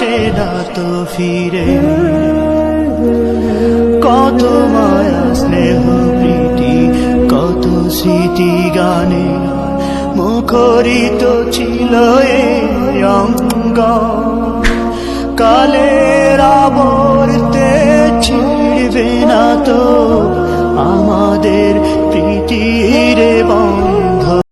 আসে না তো ফিরে। কত মায়া, স্নেহ, প্রীতি, কত স্মৃতি গানে। মুখরিত ছিল এ অঙ্গ। কালের আবর্তে ছিড়বে না তো আম